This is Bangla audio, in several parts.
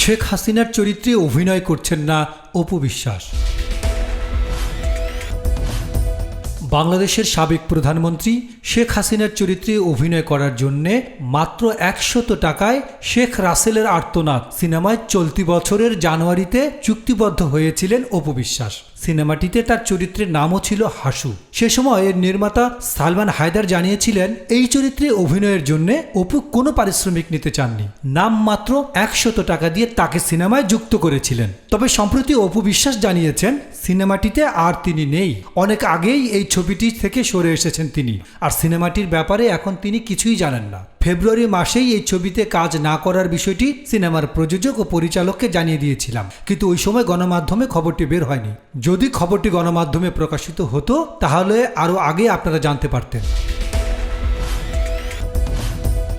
শেখ হাসিনার চরিত্রে অভিনয় করছেন না অপু বিশ্বাস। বাংলাদেশের সাবেক প্রধানমন্ত্রী শেখ হাসিনার চরিত্রে অভিনয় করার জন্য মাত্র একশত টাকায় শেখ রাসেলের আর্তনাদ সিনেমায় চলতি বছরের জানুয়ারিতে চুক্তিবদ্ধ হয়েছিলেন অপবিশ্বাস সিনেমাটিতে তার চরিত্রের নামও ছিল হাসু। সে সময় এর নির্মাতা সালমান হায়দার জানিয়েছিলেন, এই চরিত্রে অভিনয়ের জন্য অপু কোনো পারিশ্রমিক নিতে চাননি। নাম মাত্র একশত টাকা দিয়ে তাকে সিনেমায় যুক্ত করেছিলেন। তবে সম্প্রতি অপু বিশ্বাস জানিয়েছেন, সিনেমাটিতে আর তিনি নেই। অনেক আগেই এই ছবিটি থেকে সরে এসেছেন তিনি। আর সিনেমাটির ব্যাপারে এখন তিনি কিছুই জানেন না। ফেব্রুয়ারি মাসেই এই ছবিতে কাজ না করার বিষয়টি সিনেমার প্রযোজক ও পরিচালককে জানিয়ে দিয়েছিলাম। কিন্তু ওই সময় গণমাধ্যমে খবরটি বের হয়নি। যদি খবরটি গণমাধ্যমে প্রকাশিত হতো, তাহলে আরও আগে আপনারা জানতে পারতেন।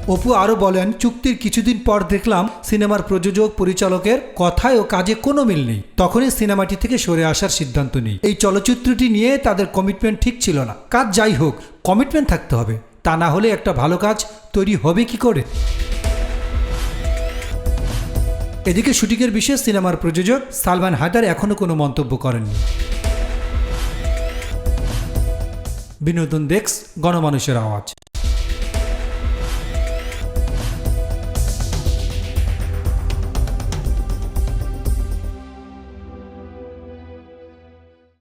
অপু আরও বলেন, চুক্তির কিছুদিন পর দেখলাম সিনেমার প্রযোজক, পরিচালকের কথায় ও কাজে কোনো মিল নেই। তখনই সিনেমাটি থেকে সরে আসার সিদ্ধান্ত নেই। এই চলচ্চিত্রটি নিয়ে তাদের কমিটমেন্ট ঠিক ছিল না। কাজ যাই হোক কমিটমেন্ট থাকতে হবে। তা না হলে একটা ভালো কাজ তৈরি হবে কি করে? এদিকে শুটিংয়ের বিশেষ সিনেমার প্রযোজক সালমান হায়দার এখনও কোনো মন্তব্য করেননি। বিনোদন ডেস্ক, গণমানুষের আওয়াজ।